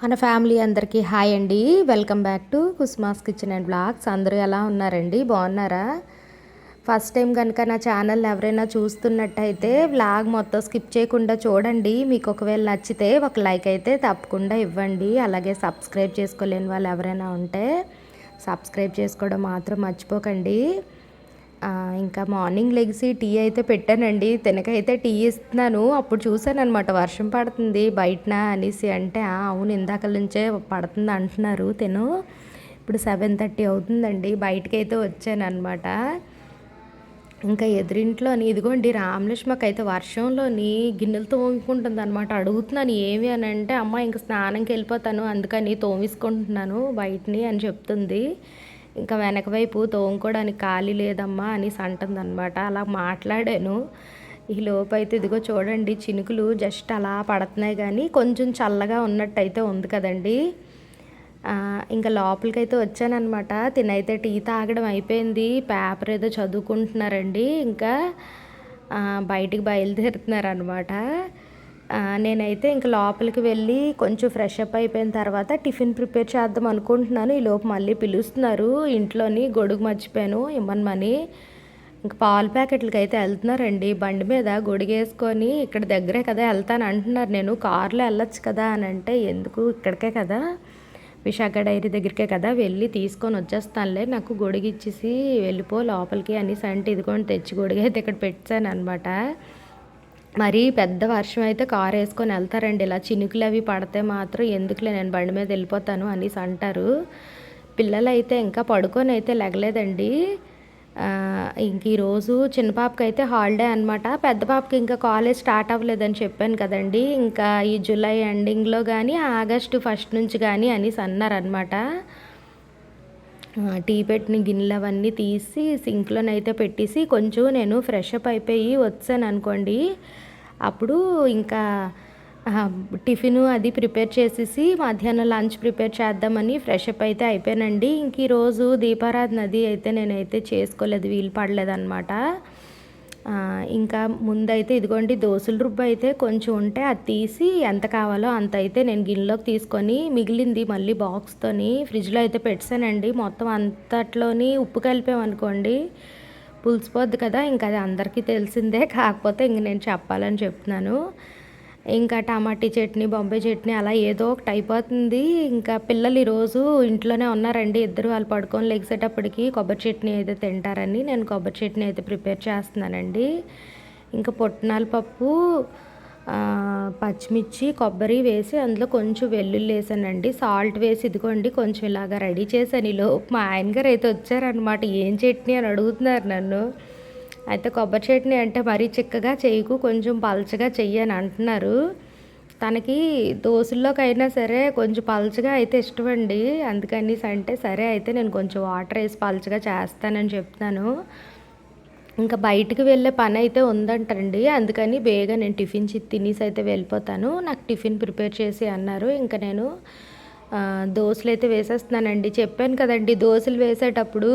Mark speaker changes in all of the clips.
Speaker 1: మన ఫ్యామిలీ అందరికీ హాయ్ అండి. Welcome back to Kusma's kitchen and blogs. అందరూ ఎలా ఉన్నారండి? బాగున్నారా? ఫస్ట్ టైం కనుక నా ఛానల్ ఎవరైనా చూస్తున్నట్టయితే వ్లాగ్ మొత్తం స్కిప్ చేయకుండా చూడండి. మీకు ఒకవేళ నచ్చితే ఒక లైక్ అయితే తప్పకుండా ఇవ్వండి. అలాగే సబ్స్క్రైబ్ చేసుకోలేని వాళ్ళు ఎవరైనా ఉంటే సబ్స్క్రైబ్ చేసుకోవడం మాత్రం మర్చిపోకండి. ఇంకా మార్నింగ్ లెగిసి టీ అయితే పెట్టానండి. తినకైతే టీ ఇస్తున్నాను. అప్పుడు చూశాను అనమాట వర్షం పడుతుంది బయటన అనేసి. అంటే అవును ఇందాక నుంచే పడుతుంది అంటున్నారు. తిను. ఇప్పుడు సెవెన్ థర్టీ అవుతుందండి. బయటకైతే వచ్చాను అనమాట ఇంకా ఎదురింట్లోని ఇదిగోండి రామలక్ష్మకి అయితే వర్షంలోని గిన్నెలు తోముకుంటుంది అనమాట అడుగుతున్నాను ఏమి అని? అంటే అమ్మ ఇంక స్నానంకి వెళ్ళిపోతాను అందుకని తోమిసుకుంటున్నాను బయటని అని చెప్తుంది. ఇంకా వెనక వైపు తోముకోవడానికి ఖాళీ లేదమ్మా అనేసి అంటుందన్నమాట అలా మాట్లాడాను. ఈ లోపు అయితే ఇదిగో చూడండి చినుకులు జస్ట్ అలా పడుతున్నాయి కానీ కొంచెం చల్లగా ఉన్నట్టయితే ఉంది కదండి. ఇంకా లోపలికి అయితే వచ్చానమాట తినైతే టీ తాగడం అయిపోయింది. పేపర్ ఏదో చదువుకుంటున్నారండి. ఇంకా బయటికి బయలుదేరుతున్నారనమాట. నేనైతే ఇంక లోపలికి వెళ్ళి కొంచెం ఫ్రెష్ అప్ అయిపోయిన తర్వాత టిఫిన్ ప్రిపేర్ చేద్దాం అనుకుంటున్నాను. ఈ లోపు మళ్ళీ పిలుస్తున్నారు. ఇంట్లోని గొడుగు మర్చిపోయాను. ఇమ్మనమని ఇంకా పాల ప్యాకెట్లకి అయితే వెళ్తున్నారండి. బండి మీద గొడుగేసుకొని ఇక్కడ దగ్గరే కదా వెళ్తాను అంటున్నారు. నేను కారులో వెళ్ళొచ్చు కదా అని అంటే ఎందుకు? ఇక్కడికే కదా. విశాఖ డైరీ దగ్గరికే కదా. వెళ్ళి తీసుకొని వచ్చేస్తానులే. నాకు గొడుగు ఇచ్చేసి వెళ్ళిపో లోపలికి అనేసి అంటే ఇదిగోండి తెచ్చి గొడుగు అయితే ఇక్కడ పెట్టాను అనమాట మరీ పెద్ద వర్షం అయితే కారు వేసుకొని వెళ్తారండి. ఇలా చినుకులు అవి పడితే మాత్రం ఎందుకులే నేను బండి మీద వెళ్ళిపోతాను అనేసి అంటారు. పిల్లలు అయితే ఇంకా పడుకొని అయితే లెగలేదండి. ఇంక ఈరోజు చిన్న పాపకి అయితే హాలిడే అనమాట పెద్ద పాపకి ఇంకా కాలేజ్ స్టార్ట్ అవ్వలేదని చెప్పాను కదండి. ఇంకా ఈ జూలై ఎండింగ్లో కానీ ఆగస్టు ఫస్ట్ నుంచి కానీ అనేసి అన్నారనమాట టీ పెట్టిన గిన్నెలు అవన్నీ తీసి సింక్లోనైతే పెట్టేసి కొంచెం నేను ఫ్రెష్ అప్ అయిపోయి వచ్చాను అనుకోండి. అప్పుడు ఇంకా టిఫిన్ అది ప్రిపేర్ చేసేసి మధ్యాహ్నం లంచ్ ప్రిపేర్ చేద్దామని ఫ్రెష్ అప్ అయితే అయిపోయానండి. ఇంక ఈరోజు దీపారాధన అది అయితే నేనైతే చేసుకోలేదు వీలు పడలేదన్నమాట. ఇంకా ముందైతే ఇదిగోండి దోశల రుబ్బు అయితే కొంచెం ఉంటే అది తీసి ఎంత కావాలో అంత అయితే నేను గిన్నెలోకి తీసుకొని మిగిలింది మళ్ళీ బాక్స్తోని ఫ్రిడ్జ్లో అయితే పెట్టానండి. మొత్తం అంతట్లోని ఉప్పు కలిపామనుకోండి పులిసిపోద్ది కదా ఇంకా అది అందరికీ తెలిసిందే. కాకపోతే ఇంక నేను చెప్పాలని చెప్తున్నాను. ఇంకా టమాటీ చట్నీ బొంబాయి చట్నీ అలా ఏదో ఒకటి అయిపోతుంది. ఇంకా పిల్లలు ఈరోజు ఇంట్లోనే ఉన్నారండి. ఇద్దరు వాళ్ళు పడుకొని లెగిసేటప్పటికి కొబ్బరి చట్నీ అయితే తింటారని నేను కొబ్బరి చట్నీ అయితే ప్రిపేర్ చేస్తున్నానండి. ఇంకా పుట్టినాల పప్పు పచ్చిమిర్చి కొబ్బరి వేసి అందులో కొంచెం వెల్లుల్లి వేసానండి. సాల్ట్ వేసి ఇదిగోండి కొంచెం ఇలాగా రెడీ చేశాను. ఈలో మా ఆయన గారు అయితే వచ్చారనమాట ఏం చట్నీ అని అడుగుతున్నారు నన్ను. అయితే కొబ్బరి చట్నీ అంటే మరీ చిక్కగా చేయకు కొంచెం పలచగా చెయ్యి అని అంటున్నారు. తనకి దోశల్లోకైనా అయినా సరే కొంచెం పలచగా అయితే ఇష్టమండి. అందుకని అంటే సరే అయితే నేను కొంచెం వాటర్ వేసి పలచగా చేస్తానని చెప్తాను ఇంకా బయటకు వెళ్ళే పని అయితే ఉందంటండి. అందుకని బేగా నేను టిఫిన్ తినేసి అయితే వెళ్ళిపోతాను. నాకు టిఫిన్ ప్రిపేర్ చేసి అన్నారు. ఇంకా నేను దోశలు అయితే వేసేస్తున్నానండి. చెప్పాను కదండి దోశలు వేసేటప్పుడు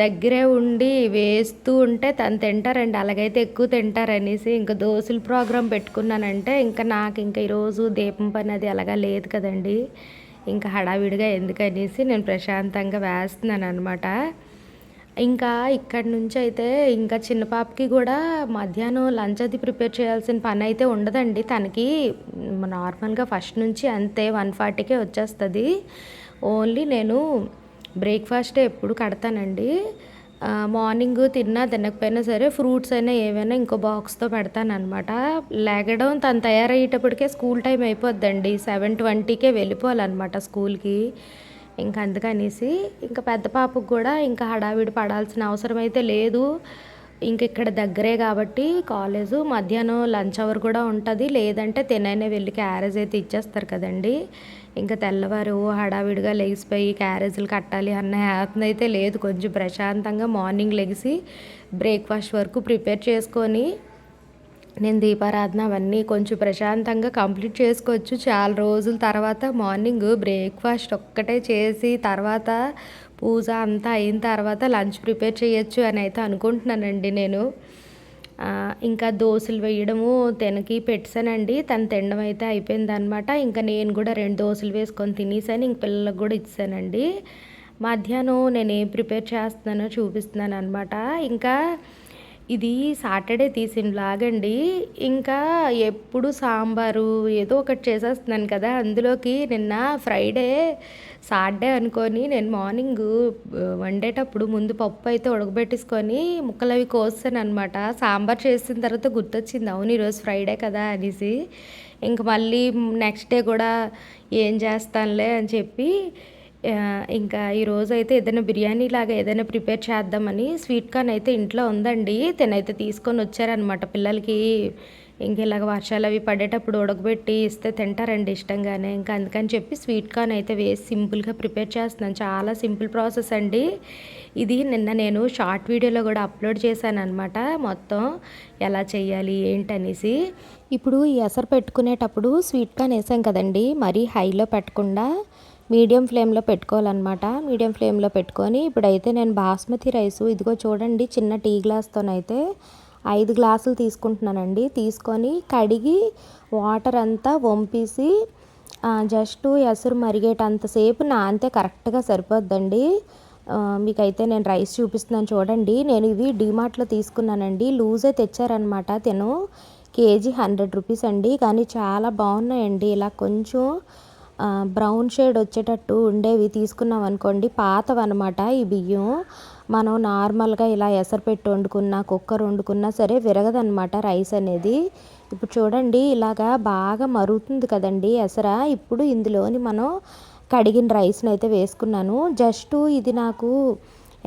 Speaker 1: దగ్గరే ఉండి వేస్తూ ఉంటే తను తింటారండి. అలాగైతే ఎక్కువ తింటారనేసి ఇంకా దోశల ప్రోగ్రాం పెట్టుకున్నానంటే ఇంకా నాకు ఇంకా ఈరోజు దీపం పని అది అలాగా లేదు కదండి. ఇంకా హడావిడిగా ఎందుకనేసి నేను ప్రశాంతంగా వేస్తున్నాను అనమాట ఇంకా ఇక్కడి నుంచి అయితే ఇంకా చిన్న పాపకి కూడా మధ్యాహ్నం లంచ్ అది ప్రిపేర్ చేయాల్సిన పని అయితే ఉండదండి. తనకి నార్మల్గా ఫస్ట్ నుంచి అంతే వన్ ఫార్టీకే వచ్చేస్తుంది. ఓన్లీ నేను బ్రేక్ఫాస్టే ఎప్పుడు కడతానండి. మార్నింగ్ తిన్నా తినకపోయినా సరే ఫ్రూట్స్ అయినా ఏవైనా ఇంకో బాక్స్తో పెడతానమాట లేగడం తను తయారయ్యేటప్పటికే స్కూల్ టైం అయిపోద్దండి. సెవెన్ ట్వంటీకే వెళ్ళిపోవాలన్నమాట స్కూల్కి. ఇంకా అందుకనేసి ఇంకా పెద్ద పాపకు కూడా ఇంకా హడావిడి పడాల్సిన అవసరం అయితే లేదు. ఇంక ఇక్కడ దగ్గరే కాబట్టి కాలేజు మధ్యాహ్నం లంచ్ అవర్ కూడా ఉంటుంది. లేదంటే తినైనా వెళ్ళి క్యారేజ్ అయితే ఇచ్చేస్తారు కదండి. ఇంకా తెల్లవారు హడావిడిగా లెగిసిపోయి క్యారేజీలు కట్టాలి అన్న హ్యాపీ అయితే లేదు. కొంచెం ప్రశాంతంగా మార్నింగ్ లెగిసి బ్రేక్ఫాస్ట్ వరకు ప్రిపేర్ చేసుకొని నేను దీపారాధన అవన్నీ కొంచెం ప్రశాంతంగా కంప్లీట్ చేసుకోవచ్చు. చాలా రోజుల తర్వాత మార్నింగ్ బ్రేక్ఫాస్ట్ ఒక్కటే చేసి తర్వాత పూజ అంతా అయిన తర్వాత లంచ్ ప్రిపేర్ చేయొచ్చు అని అయితే అనుకుంటున్నానండి నేను. ఇంకా దోశలు వేయడము తనకి పెట్టానండి. తను తినడం అయితే అయిపోయిందనమాట ఇంకా నేను కూడా రెండు దోశలు వేసుకొని తినేసాను. ఇంక పిల్లలకు కూడా ఇచ్చానండి. మధ్యాహ్నం నేను ఏం ప్రిపేర్ చేస్తున్నానో చూపిస్తున్నాను అనమాట ఇంకా ఇది సాటర్డే తీసిన బ్లాగ్ అండి ఇంకా ఎప్పుడు సాంబారు ఏదో ఒకటి చేసేస్తున్నాను కదా. అందులోకి నిన్న ఫ్రైడే సాటర్డే అనుకొని నేను మార్నింగ్ వండేటప్పుడు ముందు పప్పు అయితే ఉడకబెట్టేసుకొని ముక్కలు అవి కోస్తాను అనమాట సాంబార్ చేసిన తర్వాత గుర్తొచ్చింది అవును ఈరోజు ఫ్రైడే కదా అనేసి. ఇంక మళ్ళీ నెక్స్ట్ డే కూడా ఏం చేస్తానులే అని చెప్పి ఇంకా ఈరోజు అయితే ఏదైనా బిర్యానీ లాగా ఏదైనా ప్రిపేర్ చేద్దామని స్వీట్ కార్న్ అయితే ఇంట్లో ఉందండి. తినైతే తీసుకొని వచ్చారనమాట పిల్లలకి. ఇంక ఇలాగ వర్షాలు అవి పడేటప్పుడు ఉడకబెట్టి ఇస్తే తింటారండి ఇష్టంగానే. ఇంకా అందుకని చెప్పి స్వీట్ కార్న్ అయితే వేసి సింపుల్గా ప్రిపేర్ చేస్తున్నాను. చాలా సింపుల్ ప్రాసెస్ అండి. ఇది నిన్న నేను షార్ట్ వీడియోలో కూడా అప్లోడ్ చేశాను అనమాట మొత్తం. ఎలా చేయాలి ఏంటనేసి. ఇప్పుడు ఈ ఎసరు పెట్టుకునేటప్పుడు స్వీట్ కార్న్ వేసాం కదండి. మరీ హైలో పెట్టకుండా మీడియం ఫ్లేమ్లో పెట్టుకోవాలన్నమాట. మీడియం ఫ్లేమ్లో పెట్టుకొని ఇప్పుడైతే నేను బాస్మతి రైస్. ఇదిగో చూడండి చిన్న టీ గ్లాస్తోనైతే ఐదు గ్లాసులు తీసుకుంటున్నానండి. తీసుకొని కడిగి వాటర్ అంతా వంపేసి జస్ట్ ఎసురు మరిగేటంతసేపు నా అంతే కరెక్ట్గా సరిపోద్దండి. మీకైతే నేను రైస్ చూపిస్తున్నాను చూడండి. నేను ఇవి డిమార్ట్లో తీసుకున్నానండి. లూజే తెచ్చారనమాట తిను. కేజీ హండ్రెడ్ రూపీస్ అండి. కానీ చాలా బాగున్నాయండి. ఇలా కొంచెం బ్రౌన్ షేడ్ వచ్చేటట్టు ఉండేవి తీసుకున్నాం అనుకోండి పాతవన్నమాట ఈ బియ్యం. మనం నార్మల్గా ఇలా ఎసరు పెట్టి వండుకున్నా కుక్కర్ వండుకున్నా సరే విరగదనమాట రైస్ అనేది. ఇప్పుడు చూడండి ఇలాగా బాగా మరుగుతుంది కదండి ఎసర. ఇప్పుడు ఇందులోని మనం కడిగిన రైస్ని అయితే వేసుకున్నాను. జస్ట్ ఇది నాకు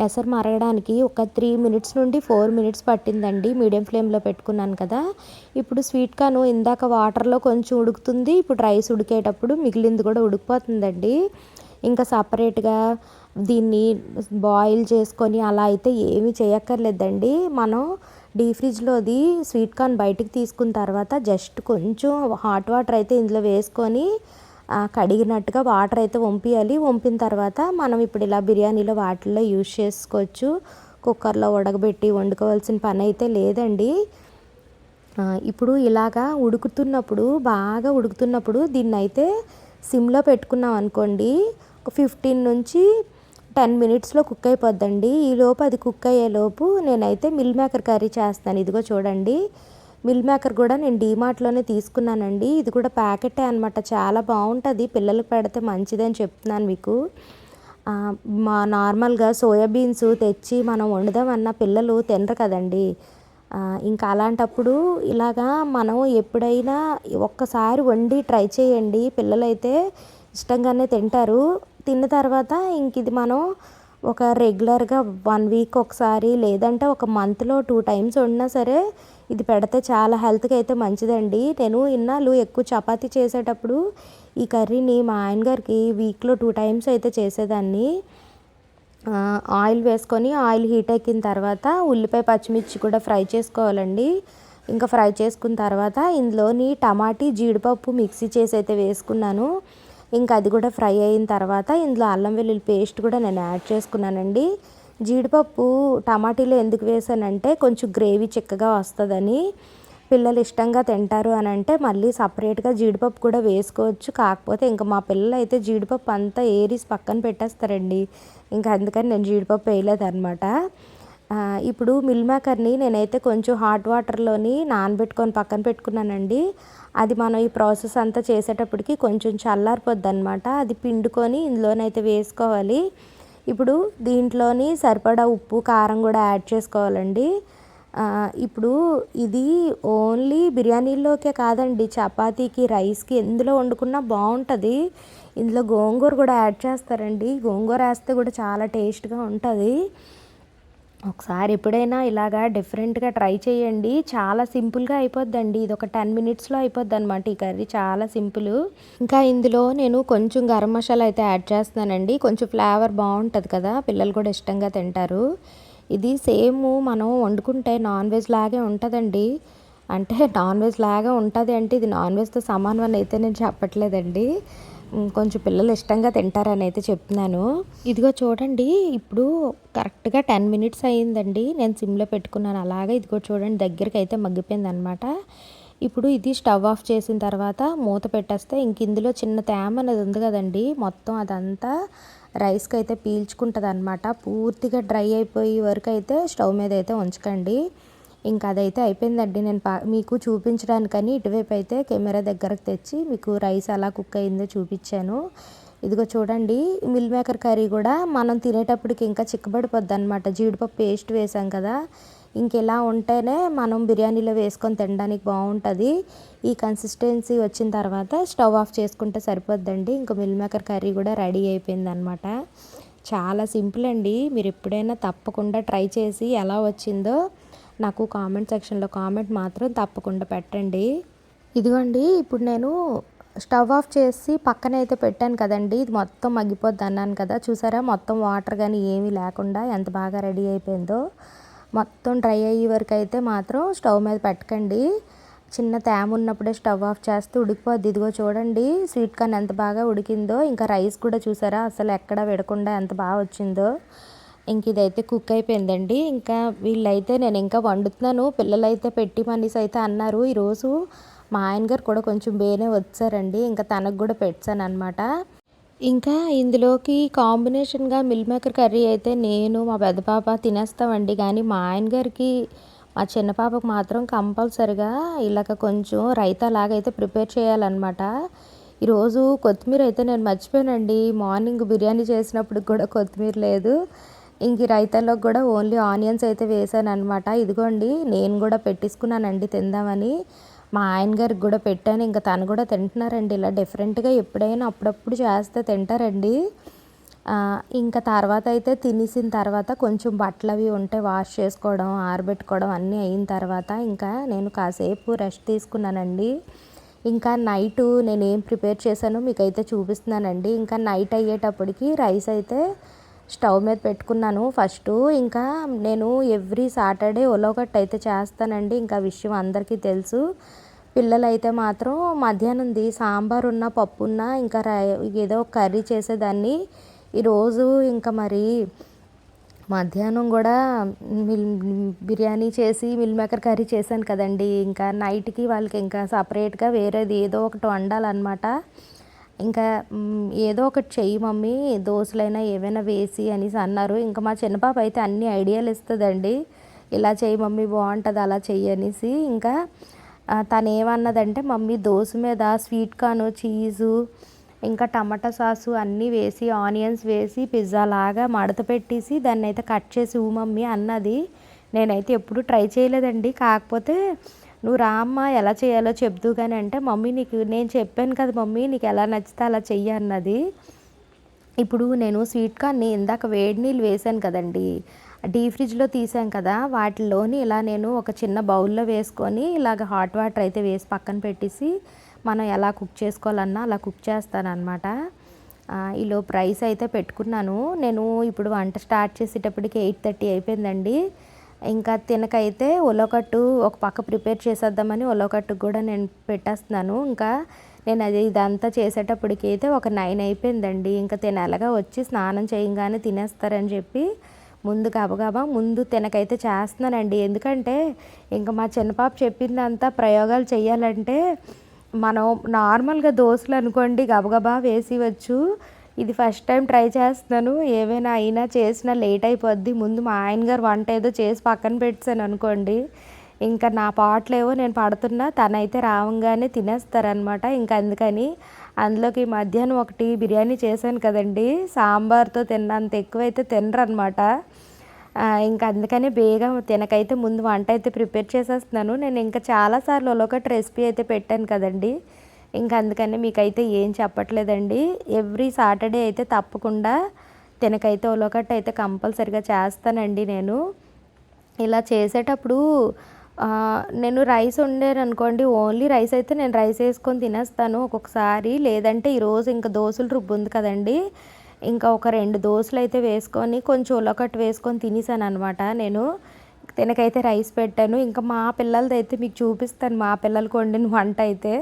Speaker 1: ఎసరు మరగడానికి ఒక త్రీ మినిట్స్ నుండి ఫోర్ మినిట్స్ పట్టిందండి. మీడియం ఫ్లేమ్లో పెట్టుకున్నాను కదా. ఇప్పుడు స్వీట్ కార్న్ ఇందాక వాటర్లో కొంచెం ఉడుకుతుంది. ఇప్పుడు రైస్ ఉడికేటప్పుడు మిగిలింది కూడా ఉడికిపోతుందండి. ఇంకా సపరేట్గా దీన్ని బాయిల్ చేసుకొని అలా అయితే ఏమీ చేయక్కర్లేదండి. మనం డీ ఫ్రిడ్జ్లోది స్వీట్ కార్న్ బయటికి తీసుకున్న తర్వాత జస్ట్ కొంచెం హాట్ వాటర్ అయితే ఇందులో వేసుకొని కడిగినట్టుగా వాటర్ అయితే వంపియాలి. వంపిన తర్వాత మనం ఇప్పుడు ఇలా బిర్యానీలో వాటిల్లో యూజ్ చేసుకోవచ్చు. కుక్కర్లో ఉడకబెట్టి వండుకోవాల్సిన పని అయితే లేదండి. ఇప్పుడు ఇలాగా ఉడుకుతున్నప్పుడు బాగా ఉడుకుతున్నప్పుడు దీన్ని అయితే సిమ్లో పెట్టుకున్నాం అనుకోండి. ఒక ఫిఫ్టీన్ నుంచి టెన్ మినిట్స్లో కుక్ అయిపోద్దండి. ఈ లోపు అది కుక్ అయ్యేలోపు నేనైతే మిల్ మేకర్ కర్రీ చేస్తాను. ఇదిగో చూడండి. మిల్ మేకర్ కూడా నేను డీమార్ట్లోనే తీసుకున్నానండి. ఇది కూడా ప్యాకెటే అనమాట చాలా బాగుంటుంది. పిల్లలకు పెడితే మంచిదని చెప్తున్నాను మీకు. మా నార్మల్గా సోయాబీన్స్ తెచ్చి మనం వండుదామన్న పిల్లలు తినరు కదండి. ఇంకా అలాంటప్పుడు ఇలాగా మనం ఎప్పుడైనా ఒక్కసారి వండి ట్రై చేయండి. పిల్లలైతే ఇష్టంగానే తింటారు. తిన్న తర్వాత ఇంక ఇది మనం ఒక రెగ్యులర్గా వన్ వీక్ ఒకసారి లేదంటే ఒక మంత్లో టూ టైమ్స్ వండినా సరే ఇది పెడితే చాలా హెల్త్కి అయితే మంచిదండి. నేను ఇన్నాళ్ళు ఎక్కువ చపాతీ చేసేటప్పుడు ఈ కర్రీని మా ఆయన గారికి వీక్లో టూ టైమ్స్ అయితే చేసేదాన్ని. ఆయిల్ వేసుకొని ఆయిల్ హీట్ ఎక్కిన తర్వాత ఉల్లిపాయ పచ్చిమిర్చి కూడా ఫ్రై చేసుకోవాలండి. ఇంకా ఫ్రై చేసుకున్న తర్వాత ఇందులోని టమాటీ జీడిపప్పు మిక్సీ చేసి అయితే వేసుకున్నాను. ఇంకా అది కూడా ఫ్రై అయిన తర్వాత ఇందులో అల్లం వెల్లుల్లి పేస్ట్ కూడా నేను యాడ్ చేసుకున్నానండి. జీడిపప్పు టమాటీలో ఎందుకు వేసానంటే కొంచెం గ్రేవీ చిక్కగా వస్తుందని. పిల్లలు ఇష్టంగా తింటారు అని అంటే మళ్ళీ సపరేట్గా జీడిపప్పు కూడా వేసుకోవచ్చు. కాకపోతే ఇంకా మా పిల్లలు అయితే జీడిపప్పు అంతా ఏరిసి పక్కన పెట్టేస్తారండి. ఇంకా అందుకని నేను జీడిపప్పు వేయలేదన్నమాట. ఇప్పుడు మిల్ మేకర్ని నేనైతే కొంచెం హాట్ వాటర్లోని నానబెట్టుకొని పక్కన పెట్టుకున్నానండి. అది మనం ఈ ప్రాసెస్ అంతా చేసేటప్పటికి కొంచెం చల్లారిపోద్ది అనమాట అది పిండుకొని ఇందులోనైతే వేసుకోవాలి. ఇప్పుడు దీంట్లోని సరిపడా ఉప్పు కారం కూడా యాడ్ చేసుకోవాలండి. ఇప్పుడు ఇది ఓన్లీ బిర్యానీలోకే కాదండి చపాతీకి రైస్కి ఎందులో వండుకున్నా బాగుంటుంది ఇందులో గోంగూర కూడా యాడ్ చేస్తారండి. గోంగూర వేస్తే కూడా చాలా టేస్ట్గా ఉంటుంది. ఒకసారి ఎప్పుడైనా ఇలాగా డిఫరెంట్గా ట్రై చేయండి. చాలా సింపుల్గా అయిపోద్దండి. ఇది ఒక టెన్ మినిట్స్లో అయిపోద్ది అనమాట ఈ కర్రీ. చాలా సింపుల్ ఇంకా ఇందులో నేను కొంచెం గరం మసాలా అయితే యాడ్ చేస్తున్నానండి. కొంచెం ఫ్లేవర్ బాగుంటుంది కదా పిల్లలు కూడా ఇష్టంగా తింటారు. ఇది సేమ్ మనం వండుకుంటే నాన్ వెజ్ లాగే ఉంటుందండి. అంటే నాన్ వెజ్ లాగా ఉంటుంది అంటే ఇది నాన్ వెజ్తో సమానం అని అయితే నేను చెప్పట్లేదండి. కొంచెం పిల్లలు ఇష్టంగా తింటారని అయితే చెప్తున్నాను. ఇదిగో చూడండి ఇప్పుడు కరెక్ట్గా టెన్ మినిట్స్ అయ్యిందండి నేను సిమ్లో పెట్టుకున్నాను. అలాగే ఇదిగో చూడండి దగ్గరికి అయితే మగ్గిపోయింది అనమాట ఇప్పుడు ఇది స్టవ్ ఆఫ్ చేసిన తర్వాత మూత పెట్టేస్తే ఇంక ఇందులో చిన్న తేమ అనేది ఉంది కదండి. మొత్తం అదంతా రైస్కి అయితే పీల్చుకుంటుంది అనమాట పూర్తిగా డ్రై అయిపోయే వరకు అయితే స్టవ్ మీద అయితే ఉంచకండి. ఇంకా అదైతే అయిపోయిందండి. నేను పా మీకు చూపించడానికని ఇటువైపు అయితే కెమెరా దగ్గరకు తెచ్చి మీకు రైస్ ఎలా కుక్ అయిందో చూపించాను. ఇదిగో చూడండి మిల్ మేకర్ కర్రీ కూడా మనం తినేటప్పటికి ఇంకా చిక్కబడిపోద్ది అనమాట జీడిపప్పు పేస్ట్ వేసాం కదా ఇంక ఇలా ఉంటేనే మనం బిర్యానీలో వేసుకొని తినడానికి బాగుంటుంది. ఈ కన్సిస్టెన్సీ వచ్చిన తర్వాత స్టవ్ ఆఫ్ చేసుకుంటే సరిపోద్దండి. ఇంకా మిల్ మేకర్ కర్రీ కూడా రెడీ అయిపోయింది అనమాట చాలా సింపుల్ అండి. మీరు ఎప్పుడైనా తప్పకుండా ట్రై చేసి ఎలా వచ్చిందో నాకు కామెంట్ సెక్షన్లో కామెంట్ మాత్రం తప్పకుండా పెట్టండి. ఇదిగోండి ఇప్పుడు నేను స్టవ్ ఆఫ్ చేసి పక్కన అయితే పెట్టాను కదండి. ఇది మొత్తం మగ్గిపోద్ది అన్నాను కదా. చూసారా? మొత్తం వాటర్ కానీ ఏమీ లేకుండా ఎంత బాగా రెడీ అయిపోయిందో. మొత్తం డ్రై అయ్యే వరకు అయితే మాత్రం స్టవ్ మీద పెట్టకండి. చిన్న తేమ ఉన్నప్పుడే స్టవ్ ఆఫ్ చేస్తే ఉడికిపోద్ది. ఇదిగో చూడండి స్వీట్ కార్న్ ఎంత బాగా ఉడికిందో. ఇంకా రైస్ కూడా చూసారా? అసలు ఎక్కడ విడకుండా ఎంత బాగా వచ్చిందో. ఇంక ఇదైతే కుక్ అయిపోయిందండి. ఇంకా వీళ్ళైతే నేను ఇంకా వండుతున్నాను. పిల్లలైతే పెట్టి మనీస్ అయితే అన్నారు. ఈరోజు మా ఆయన గారు కూడా కొంచెం బేనే వచ్చారండి. ఇంకా తనకు కూడా పెట్టాను అనమాట ఇంకా ఇందులోకి కాంబినేషన్గా మిల్ మేకర్ కర్రీ అయితే నేను మా పెద్ద పాప తినేస్తామండి. కానీ మా ఆయన గారికి మా చిన్న పాపకు మాత్రం కంపల్సరిగా ఇలాగ కొంచెం రైతా లాగా అయితే ప్రిపేర్ చేయాలన్నమాట. ఈరోజు కొత్తిమీర అయితే నేను మర్చిపోయానండి. మార్నింగ్ బిర్యానీ చేసినప్పుడు కూడా కొత్తిమీర లేదు. ఇంక రైతాల్లో కూడా ఓన్లీ ఆనియన్స్ అయితే వేసాను అనమాట ఇదిగోండి నేను కూడా పెట్టేసుకున్నానండి తిందామని. మా ఆయన గారికి కూడా పెట్టాను ఇంకా తను కూడా తింటున్నారండి. ఇలా డిఫరెంట్గా ఎప్పుడైనా అప్పుడప్పుడు చేస్తే తింటారండి. ఇంకా తర్వాత అయితే తినేసిన తర్వాత కొంచెం బట్టలు అవి ఉంటే వాష్ చేసుకోవడం ఆరబెట్టుకోవడం అన్నీ అయిన తర్వాత ఇంకా నేను కాసేపు రెస్ట్ తీసుకున్నానండి. ఇంకా నైట్ నేను ఏం ప్రిపేర్ చేశానో మీకు అయితే చూపిస్తున్నానండి. ఇంకా నైట్ అయ్యేటప్పటికి రైస్ అయితే స్టవ్ మీద పెట్టుకున్నాను. ఫస్ట్ ఇంకా నేను ఎవ్రీ సాటర్డే ఒలోగట్ అయితే చేస్తానండి. ఇంకా విషయం అందరికీ తెలుసు. పిల్లలైతే మాత్రం మాత్రం మధ్యాహ్నంది సాంబార్ ఉన్న పప్పు ఉన్న ఇంకా రై- ఏదో ఒక కర్రీ చేసేదాన్ని. ఈరోజు ఇంకా మరి మధ్యాహ్నం కూడా మిల్ బిర్యానీ చేసి మిల్ మేకర్ కర్రీ చేశాను కదండి. ఇంకా నైట్కి వాళ్ళకి ఇంకా సపరేట్గా వేరేది ఏదో ఒకటి వండాలన్నమాట. ఇంకా ఏదో ఒకటి చెయ్యి మమ్మీ దోశలైనా ఏవైనా వేసి అనేసి అన్నారు. ఇంకా మా చిన్న పాప అయితే అన్ని ఐడియాలు ఇస్తుందండి. ఇలా చెయ్యి మమ్మీ బాగుంటుంది అలా చెయ్యి అనేసి. ఇంకా తను ఏమన్నదంటే మమ్మీ దోశ మీద స్వీట్ కార్న్ చీజు ఇంకా టమాటా సాసు అన్నీ వేసి ఆనియన్స్ వేసి పిజ్జా లాగా మడత పెట్టేసి దాన్ని అయితే కట్ చేసి ఊ మమ్మీ అన్నది నేనైతే ఎప్పుడు ట్రై చేయలేదండి. కాకపోతే నువ్వు రా అమ్మ ఎలా చేయాలో చెప్తూ కానీ అంటే మమ్మీ నీకు నేను చెప్పాను కదా మమ్మీ నీకు ఎలా నచ్చితే అలా చెయ్యి అన్నది. ఇప్పుడు నేను స్వీట్ కార్న్ని ఇందాక వేడి నీళ్ళు వేసాను కదండి డీ ఫ్రిడ్జ్లో తీసాం కదా వాటిలోని ఇలా నేను ఒక చిన్న బౌల్లో వేసుకొని ఇలాగ హాట్ వాటర్ అయితే వేసి పక్కన పెట్టేసి మనం ఎలా కుక్ చేసుకోవాలన్నా అలా కుక్ చేస్తానమాట ఈలో ప్రైస్ అయితే పెట్టుకున్నాను. నేను ఇప్పుడు వంట స్టార్ట్ చేసేటప్పటికి ఎయిట్ థర్టీ అయిపోయిందండి. ఇంకా తినకైతే ఉలవకట్టు ఒక పక్క ప్రిపేర్ చేసేద్దామని ఉలవకట్టు కూడా నేను పెట్టేస్తున్నాను. ఇంకా నేను అది ఇదంతా చేసేటప్పటికి అయితే ఒక నైన్ అయిపోయిందండి. ఇంకా తినాలగా వచ్చి స్నానం చేయగానే తినేస్తారని చెప్పి ముందు గబగబా ముందు తినకైతే చేస్తున్నానండి. ఎందుకంటే ఇంకా మా చిన్నపాప చెప్పిందంతా ప్రయోగాలు చేయాలంటే మనం నార్మల్గా దోశలు అనుకోండి గబగబా వేసివచ్చు ఇది ఫస్ట్ టైం ట్రై చేస్తున్నాను. ఏవైనా అయినా చేసినా లేట్ అయిపోద్ది. ముందు మా ఆయన గారు వంట ఏదో చేసి పక్కన పెట్టాను అనుకోండి. ఇంకా నా పాటలేవో నేను పడుతున్నా తనైతే రావంగానే తినేస్తారనమాట ఇంకా అందుకని అందులోకి మధ్యాహ్నం ఒకటి బిర్యానీ చేశాను కదండి. సాంబార్తో తిన్నంత ఎక్కువైతే తినరనమాట ఇంకా అందుకని బేగం తినకైతే ముందు వంట అయితే ప్రిపేర్ చేసేస్తున్నాను. నేను ఇంకా చాలాసార్లు ఒకటి రెసిపీ అయితే పెట్టాను కదండి. ఇంకా అందుకని మీకైతే ఏం చెప్పట్లేదండి. ఎవ్రీ సాటర్డే అయితే తప్పకుండా తినకైతే ఒకటి అయితే కంపల్సరిగా చేస్తానండి నేను. ఇలా చేసేటప్పుడు నేను రైస్ వండాను అనుకోండి ఓన్లీ రైస్ అయితే నేను రైస్ వేసుకొని తినేస్తాను ఒక్కొక్కసారి. లేదంటే ఈరోజు ఇంకా దోశలు రుబ్బు ఉంది కదండి. ఇంకా ఒక రెండు దోశలు అయితే వేసుకొని కొంచెం ఉలకట్టు వేసుకొని తినేసాను అనమాట నేను. తినకైతే రైస్ పెట్టాను. ఇంకా మా పిల్లలది అయితే మీకు చూపిస్తాను. మా పిల్లలకు వండిన వంట అయితే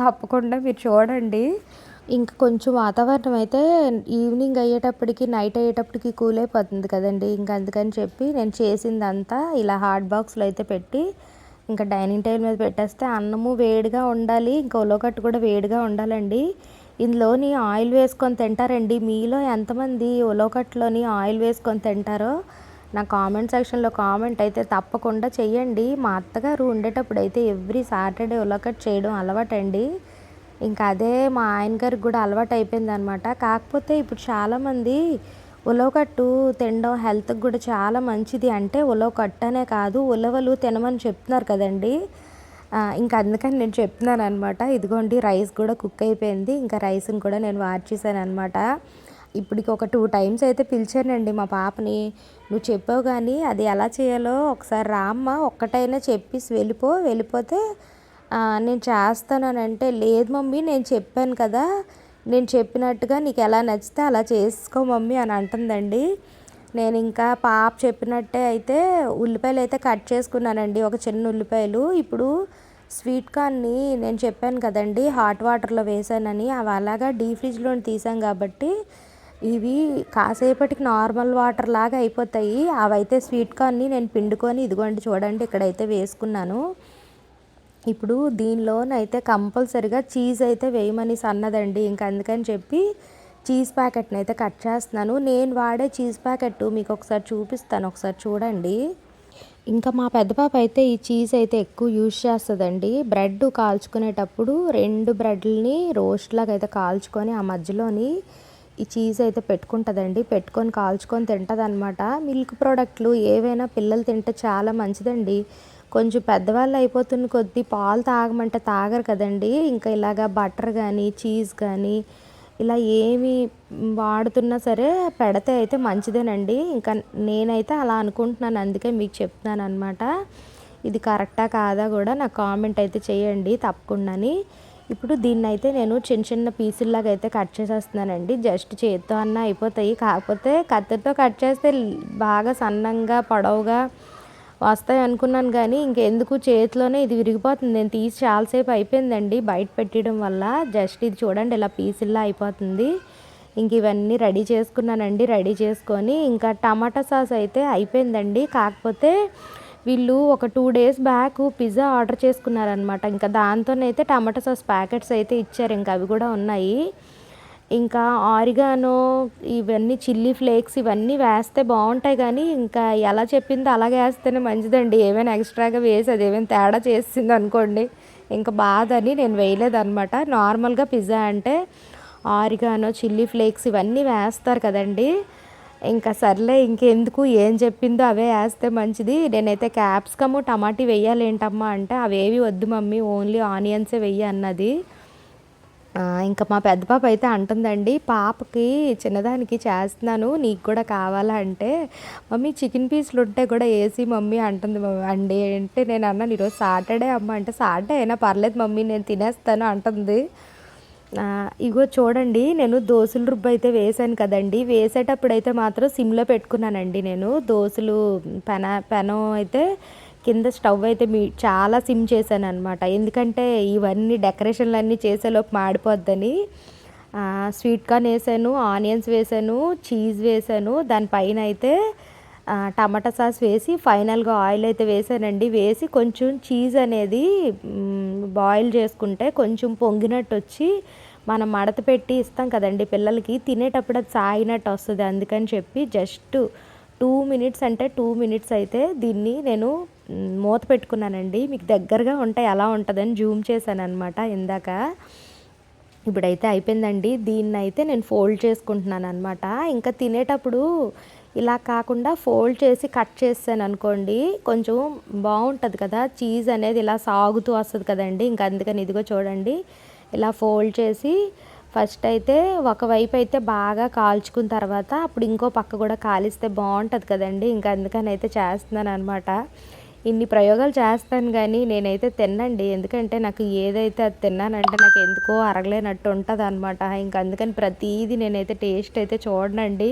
Speaker 1: తప్పకుండా మీరు చూడండి. ఇంకా కొంచెం వాతావరణం అయితే ఈవినింగ్ అయ్యేటప్పటికి నైట్ అయ్యేటప్పటికి కూల్ అయిపోతుంది కదండి. ఇంకా అందుకని చెప్పి నేను చేసిందంతా ఇలా హాట్ బాక్స్లో అయితే పెట్టి ఇంకా డైనింగ్ టేబుల్ మీద పెట్టేస్తే అన్నము వేడిగా ఉండాలి. ఇంకా ఉలవకట్టు కూడా వేడిగా ఉండాలండి. ఇందులోని ఆయిల్ వేసుకొని తింటారండి. మీలో ఎంతమంది ఉలవకట్టులోని ఆయిల్ వేసుకొని తింటారో నా కామెంట్ సెక్షన్లో కామెంట్ అయితే తప్పకుండా చెయ్యండి. మా అత్తగారు ఉండేటప్పుడు అయితే ఎవ్రీ సాటర్డే ఉలకట్ చేయడం అలవాటండి. ఇంకా అదే మా ఆయన గారికి కూడా అలవాటు అయిపోయింది అనమాట కాకపోతే ఇప్పుడు చాలామంది ఉలవకట్టు తినడం హెల్త్కి కూడా చాలా మంచిది అంటే ఉలవకట్టు అనే కాదు ఉలవలు తినమని చెప్తున్నారు కదండి. ఇంకా అందుకని నేను చెప్తున్నాను అనమాట ఇదిగోండి రైస్ కూడా కుక్ అయిపోయింది. ఇంకా రైస్ని కూడా నేను వార్చేసాను అనమాట ఇప్పటికి ఒక టూ టైమ్స్ అయితే పిలిచానండి మా పాపని. నువ్వు చెప్పావు కానీ అది ఎలా చేయాలో ఒకసారి రామ్మ ఒక్కటైనా చెప్పేసి వెళ్ళిపో వెళ్ళిపోతే నేను చేస్తానంటే అంటే లేదు మమ్మీ నేను చెప్పాను కదా నేను చెప్పినట్టుగా నీకు ఎలా నచ్చితే అలా చేసుకో మమ్మీ అని అంటుందండి. నేను ఇంకా పాప చెప్పినట్టే అయితే ఉల్లిపాయలు అయితే కట్ చేసుకున్నానండి ఒక చిన్న ఉల్లిపాయలు. ఇప్పుడు స్వీట్ కార్న్ని నేను చెప్పాను కదండి హాట్ వాటర్లో వేసానని అవి అలాగా డీ ఫ్రిడ్జ్లో తీసాం కాబట్టి ఇవి కాసేపటికి నార్మల్ వాటర్ లాగా అయిపోతాయి. అవైతే స్వీట్ కార్న్ని నేను పిండుకొని ఇదిగోండి చూడండి ఇక్కడైతే వేసుకున్నాను. ఇప్పుడు దీనిలోనైతే కంపల్సరిగా చీజ్ అయితే వేయమని అన్నదండి. ఇంక అందుకని చెప్పి చీజ్ ప్యాకెట్ని అయితే కట్ చేస్తున్నాను. నేను వాడే చీజ్ ప్యాకెట్ మీకు ఒకసారి చూపిస్తాను. ఒకసారి చూడండి. ఇంకా మా పెద్ద పాప అయితే ఈ చీజ్ అయితే ఎక్కువ యూజ్ చేస్తుందండి. బ్రెడ్ కాల్చుకునేటప్పుడు రెండు బ్రెడ్లని రోస్ట్ లాగా అయితే కాల్చుకొని ఆ మధ్యలోని ఈ చీజ్ అయితే పెట్టుకుంటుందండి. పెట్టుకొని కాల్చుకొని తింటుంది అనమాట మిల్క్ ప్రోడక్ట్లు ఏవైనా పిల్లలు తింటే చాలా మంచిదండి. కొంచెం పెద్దవాళ్ళు అయిపోతున్న కొద్దీ పాలు తాగమంటే తాగరు కదండి. ఇంకా ఇలాగా బటర్ కానీ చీజ్ కానీ ఇలా ఏమి వాడుతున్నా సరే పెడితే అయితే మంచిదేనండి. ఇంకా నేనైతే అలా అనుకుంటున్నాను. అందుకే మీకు చెప్తున్నాను అనమాట ఇది కరెక్టా కాదా కూడా నాకు కామెంట్ అయితే చేయండి తప్పకుండాని. ఇప్పుడు దీన్ని అయితే నేను చిన్న చిన్న పీసుల్లాగా అయితే కట్ చేసేస్తున్నానండి. జస్ట్ చేత్తో అన్న అయిపోతాయి. కాకపోతే కత్తితో కట్ చేస్తే బాగా సన్నంగా పొడవుగా వస్తాయి అనుకున్నాను కానీ ఇంకెందుకు? చేతిలోనే ఇది విరిగిపోతుంది. నేను తీసి చాలాసేపు అయిపోయిందండి బయట పెట్టడం వల్ల. జస్ట్ ఇది చూడండి ఇలా పీసుల్లా అయిపోతుంది. ఇంక ఇవన్నీ రెడీ చేసుకున్నానండి. రెడీ చేసుకొని ఇంకా టమాటా సాస్ అయితే అయిపోయిందండి. కాకపోతే వీళ్ళు ఒక two days back pizza order చేసుకున్నారనమాట ఇంకా దాంతోనైతే టమాటా సాస్ ప్యాకెట్స్ అయితే ఇచ్చారు. ఇంకా అవి కూడా ఉన్నాయి. ఇంకా ఆరిగానో ఇవన్నీ చిల్లీ ఫ్లేక్స్ ఇవన్నీ వేస్తే బాగుంటాయి కానీ ఇంకా ఎలా చెప్పిందో అలాగే వేస్తేనే మంచిదండి. ఏమైనా ఎక్స్ట్రాగా వేసి అది ఏమైనా తేడా చేసింది అనుకోండి ఇంకా బాధ అని నేను వేయలేదనమాట నార్మల్గా పిజ్జా అంటే ఆరిగానో చిల్లీ ఫ్లేక్స్ ఇవన్నీ వేస్తారు కదండీ. ఇంకా సర్లే ఇంకెందుకు? ఏం చెప్పిందో అవే వేస్తే మంచిది. నేనైతే క్యాప్సికము టమాటీ వెయ్యాలి ఏంటమ్మా అంటే అవేవి వద్దు మమ్మీ ఓన్లీ ఆనియన్సే వెయ్యి అన్నది. ఇంకా మా పెద్ద పాప అయితే అంటుందండి పాపకి చిన్నదానికి చేస్తున్నాను నీకు కూడా కావాలా? అంటే మమ్మీ చికెన్ పీస్లు ఉంటే కూడా వేసి మమ్మీ అంటుంది అండి. అంటే నేను అన్నాను ఈరోజు సాటర్డే అమ్మ అంటే సాటర్డే అయినా పర్లేదు మమ్మీ నేను తినేస్తాను అంటుంది. ఇగో చూడండి నేను దోశలు రుబ్బు అయితే వేసాను కదండి. వేసేటప్పుడు అయితే మాత్రం సిమ్లో పెట్టుకున్నానండి నేను. దోశలు పెన పెనం అయితే కింద స్టవ్ అయితే మీ చాలా సిమ్ చేశాను అనమాట ఎందుకంటే ఇవన్నీ డెకరేషన్లు అన్నీ చేసేలోపు మాడిపోద్దని. స్వీట్ కార్న్ వేసాను ఆనియన్స్ వేసాను చీజ్ వేసాను దానిపైన అయితే టమాటా సాస్ వేసి ఫైనల్గా ఆయిల్ అయితే వేసానండి. వేసి కొంచెం చీజ్ అనేది బాయిల్ చేసుకుంటే కొంచెం పొంగినట్టు వచ్చి మనం మడత పెట్టి ఇస్తాం కదండి పిల్లలకి. తినేటప్పుడు అది సాగినట్టు వస్తుంది అందుకని చెప్పి జస్ట్ టూ మినిట్స్ అంటే టూ మినిట్స్ అయితే దీన్ని నేను మూత పెట్టుకున్నానండి. మీకు దగ్గరగా ఉంటే ఎలా ఉంటుందని జూమ్ చేశాను అనమాట ఇందాక. ఇప్పుడైతే అయిపోయిందండి. దీన్ని అయితే నేను ఫోల్డ్ చేసుకుంటున్నాను అనమాట ఇంకా తినేటప్పుడు ఇలా కాకుండా ఫోల్డ్ చేసి కట్ చేస్తాను అనుకోండి కొంచెం బాగుంటుంది కదా చీజ్ అనేది ఇలా సాగుతూ వస్తుంది కదండి. ఇంకా అందుకని ఇదిగో చూడండి ఇలా ఫోల్డ్ చేసి ఫస్ట్ అయితే ఒకవైపు అయితే బాగా కాల్చుకున్న తర్వాత అప్పుడు ఇంకో పక్క కూడా కాలిస్తే బాగుంటుంది కదండి. ఇంకా అందుకని అయితే చేస్తున్నాను అనమాట ఇన్ని ప్రయోగాలు చేస్తాను కానీ నేనైతే తినండి ఎందుకంటే నాకు ఏదైతే అది తిన్నానంటే నాకు ఎందుకో అరగలేనట్టు ఉంటుంది అనమాట ఇంకా అందుకని ప్రతీది నేనైతే టేస్ట్ అయితే చూడనండి.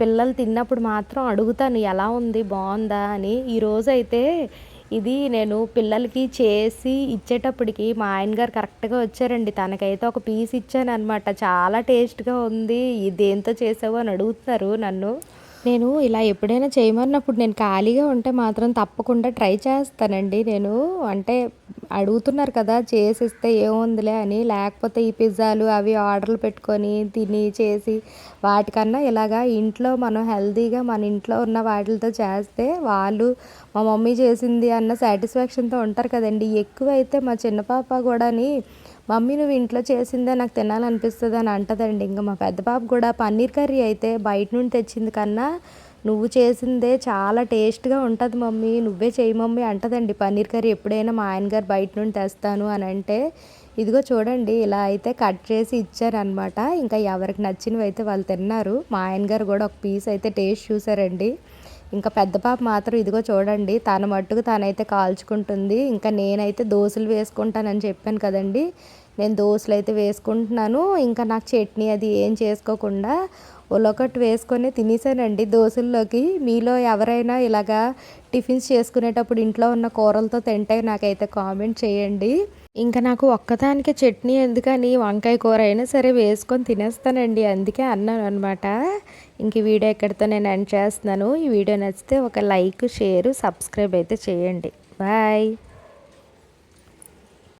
Speaker 1: పిల్లలు తిన్నప్పుడు మాత్రం అడుగుతాను ఎలా ఉంది? బాగుందా? అని. ఈరోజు అయితే ఇది నేను పిల్లలకి చేసి ఇచ్చేటప్పటికి మా ఆయన గారు కరెక్ట్గా వచ్చారండి. తనకైతే ఒక పీస్ ఇచ్చాను అనమాట చాలా టేస్ట్గా ఉంది. ఇది దేంతో చేసావు అని అడుగుతున్నారు నన్ను. నేను ఇలా ఎప్పుడైనా చేయమన్నప్పుడు నేను ఖాళీగా ఉంటే మాత్రం తప్పకుండా ట్రై చేస్తానండి. నేను అంటే అడుగుతున్నారు కదా చేసిస్తే ఏముందిలే అని. లేకపోతే ఈ పిజ్జాలు అవి ఆర్డర్లు పెట్టుకొని తిని చేసి వాటికన్నా ఇలాగా ఇంట్లో మనం హెల్తీగా మన ఇంట్లో ఉన్న వాటితో చేస్తే వాళ్ళు మా మమ్మీ చేసింది అన్న సాటిస్ఫాక్షన్తో ఉంటారు కదండి. ఎక్కువ అయితే మా చిన్న పాప కూడాని మమ్మీ నువ్వు ఇంట్లో చేసిందే నాకు తినాలనిపిస్తుంది అని అంటదండి. ఇంకా మా పెద్ద పాప కూడా పన్నీర్ కర్రీ అయితే బయట నుండి తెచ్చింది కన్నా నువ్వు చేసిందే చాలా టేస్ట్గా ఉంటుంది మమ్మీ నువ్వే చేయి మమ్మీ అంటదండి. పన్నీర్ కర్రీ ఎప్పుడైనా మా ఆయన గారు బయట నుండి తెస్తాను అని అంటే ఇదిగో చూడండి ఇలా అయితే కట్ చేసి ఇచ్చారనమాట ఇంకా ఎవరికి నచ్చినవి అయితే వాళ్ళు తిన్నారు. మా ఆయన గారు కూడా ఒక పీస్ అయితే టేస్ట్ చూసారండి. ఇంకా పెద్ద పాప మాత్రం ఇదిగో చూడండి తన మట్టుకు తనైతే కాల్చుకుంటుంది. ఇంకా నేనైతే దోశలు వేసుకుంటానని చెప్పాను కదండి. నేను దోశలు అయితే వేసుకుంటున్నాను. ఇంకా నాకు చట్నీ అది ఏం చేసుకోకుండా ఒలొకటి వేసుకొని తినేసానండి. దోశల్లోకి మీలో ఎవరైనా ఇలాగా టిఫిన్స్ చేసుకునేటప్పుడు ఇంట్లో ఉన్న కూరలతో తింటే నాకైతే కామెంట్ చేయండి. ఇంకా నాకు ఒక్కదానికే చట్నీ ఎందుకని వంకాయ కూర అయినా సరే వేసుకొని తినేస్తానండి. అందుకే అన్నాను అనమాట ఇంక ఈ వీడియో ఎక్కడితో నేను ఎండ్ చేస్తున్నాను. ఈ వీడియో నచ్చితే ఒక లైక్ షేర్ సబ్స్క్రైబ్ అయితే చేయండి. బాయ్.